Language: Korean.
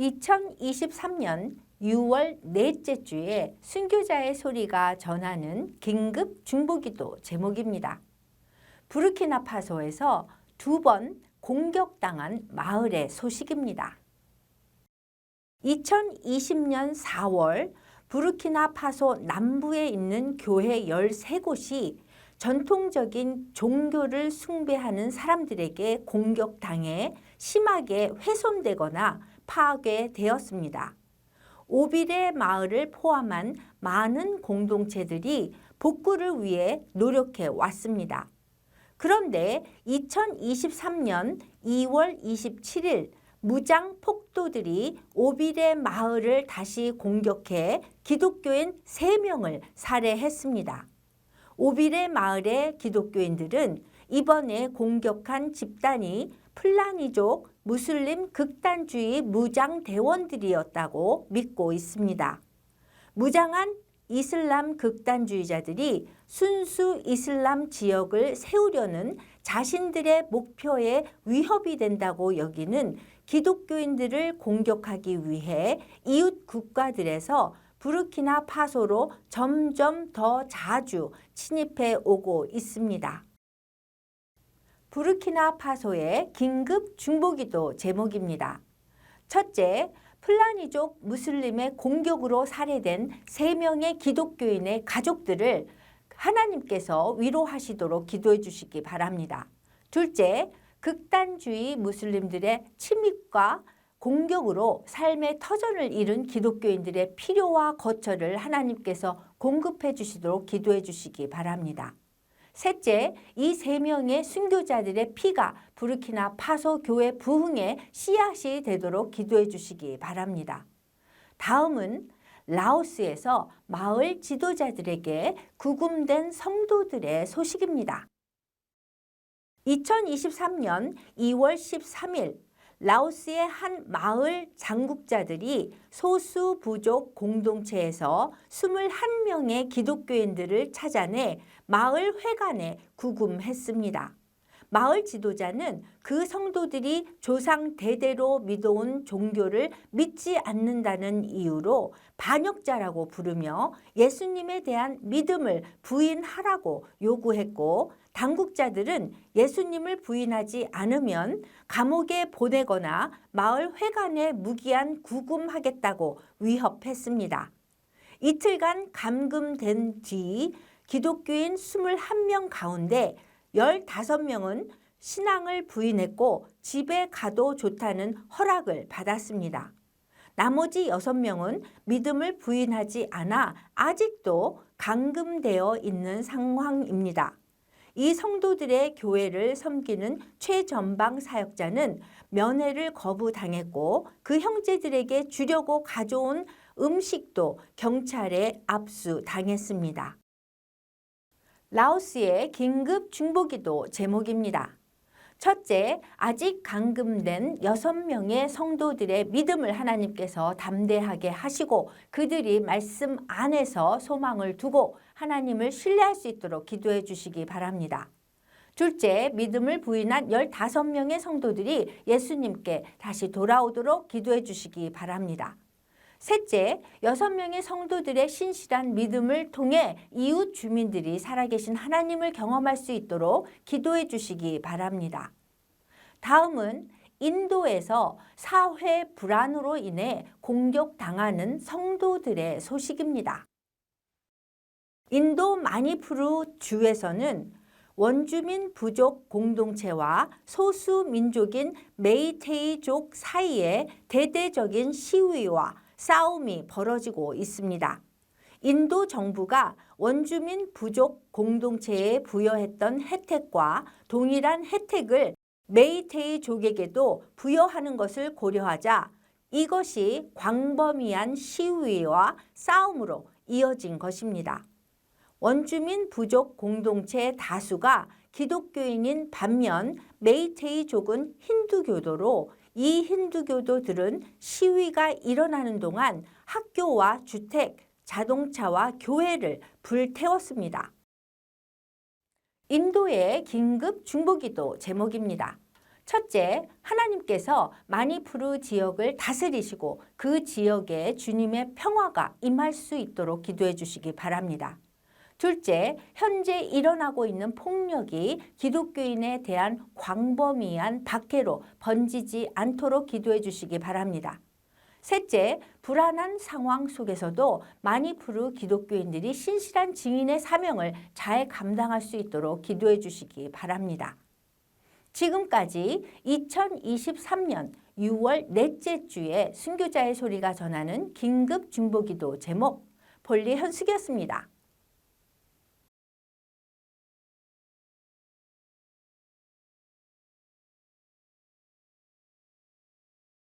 2023년 6월 넷째 주에 순교자의 소리가 전하는 긴급 중보기도 제목입니다. 부르키나파소에서 두 번 공격당한 마을의 소식입니다. 2020년 4월 부르키나파소 남부에 있는 교회 13곳이 전통적인 종교를 숭배하는 사람들에게 공격당해 심하게 훼손되거나 파괴되었습니다. 오빌의 마을을 포함한 많은 공동체들이 복구를 위해 노력해 왔습니다. 그런데 2023년 2월 27일 무장 폭도들이 오빌의 마을을 다시 공격해 기독교인 3명을 살해했습니다. 오빌의 마을의 기독교인들은 이번에 공격한 집단이 플라니족 무슬림 극단주의 무장 대원들이었다고 믿고 있습니다. 무장한 이슬람 극단주의자들이 순수 이슬람 지역을 세우려는 자신들의 목표에 위협이 된다고 여기는 기독교인들을 공격하기 위해 이웃 국가들에서 부르키나 파소로 점점 더 자주 침입해 오고 있습니다. 부르키나 파소의 긴급 중보기도 제목입니다. 첫째, 플라니족 무슬림의 공격으로 살해된 세명의 기독교인의 가족들을 하나님께서 위로하시도록 기도해 주시기 바랍니다. 둘째, 극단주의 무슬림들의 침입과 공격으로 삶의 터전을 잃은 기독교인들의 필요와 거처를 하나님께서 공급해 주시도록 기도해 주시기 바랍니다. 셋째, 이 세 명의 순교자들의 피가 부르키나 파소 교회 부흥의 씨앗이 되도록 기도해 주시기 바랍니다. 다음은 라오스에서 마을 지도자들에게 구금된 성도들의 소식입니다. 2023년 2월 13일 라오스의 한 마을 장국자들이 소수 부족 공동체에서 21명의 기독교인들을 찾아내 마을 회관에 구금했습니다. 마을 지도자는 그 성도들이 조상 대대로 믿어온 종교를 믿지 않는다는 이유로 반역자라고 부르며 예수님에 대한 믿음을 부인하라고 요구했고 당국자들은 예수님을 부인하지 않으면 감옥에 보내거나 마을 회관에 무기한 구금하겠다고 위협했습니다. 이틀간 감금된 뒤 기독교인 21명 가운데 15명은 신앙을 부인했고 집에 가도 좋다는 허락을 받았습니다. 나머지 6명은 믿음을 부인하지 않아 아직도 감금되어 있는 상황입니다. 이 성도들의 교회를 섬기는 최전방 사역자는 면회를 거부당했고 그 형제들에게 주려고 가져온 음식도 경찰에 압수당했습니다. 라오스의 긴급 중보기도 제목입니다. 첫째, 아직 감금된 여섯 명의 성도들의 믿음을 하나님께서 담대하게 하시고 그들이 말씀 안에서 소망을 두고 하나님을 신뢰할 수 있도록 기도해 주시기 바랍니다. 둘째, 믿음을 부인한 15명의 성도들이 예수님께 다시 돌아오도록 기도해 주시기 바랍니다. 셋째, 여섯 명의 성도들의 신실한 믿음을 통해 이웃 주민들이 살아계신 하나님을 경험할 수 있도록 기도해 주시기 바랍니다. 다음은 인도에서 사회 불안으로 인해 공격당하는 성도들의 소식입니다. 인도 마니푸르 주에서는 원주민 부족 공동체와 소수 민족인 메이테이족 사이에 대대적인 시위와 싸움이 벌어지고 있습니다. 인도 정부가 원주민 부족 공동체에 부여했던 혜택과 동일한 혜택을 메이테이 족에게도 부여하는 것을 고려하자 이것이 광범위한 시위와 싸움으로 이어진 것입니다. 원주민 부족 공동체 다수가 기독교인인 반면 메이테이족은 힌두교도로 이 힌두교도들은 시위가 일어나는 동안 학교와 주택, 자동차와 교회를 불태웠습니다. 인도의 긴급 중보기도 제목입니다. 첫째, 하나님께서 마니푸르 지역을 다스리시고 그 지역에 주님의 평화가 임할 수 있도록 기도해 주시기 바랍니다. 둘째, 현재 일어나고 있는 폭력이 기독교인에 대한 광범위한 박해로 번지지 않도록 기도해 주시기 바랍니다. 셋째, 불안한 상황 속에서도 마니푸르 기독교인들이 신실한 증인의 사명을 잘 감당할 수 있도록 기도해 주시기 바랍니다. 지금까지 2023년 6월 넷째 주에 순교자의 소리가 전하는 긴급 중보기도 제목 볼리 현숙이었습니다.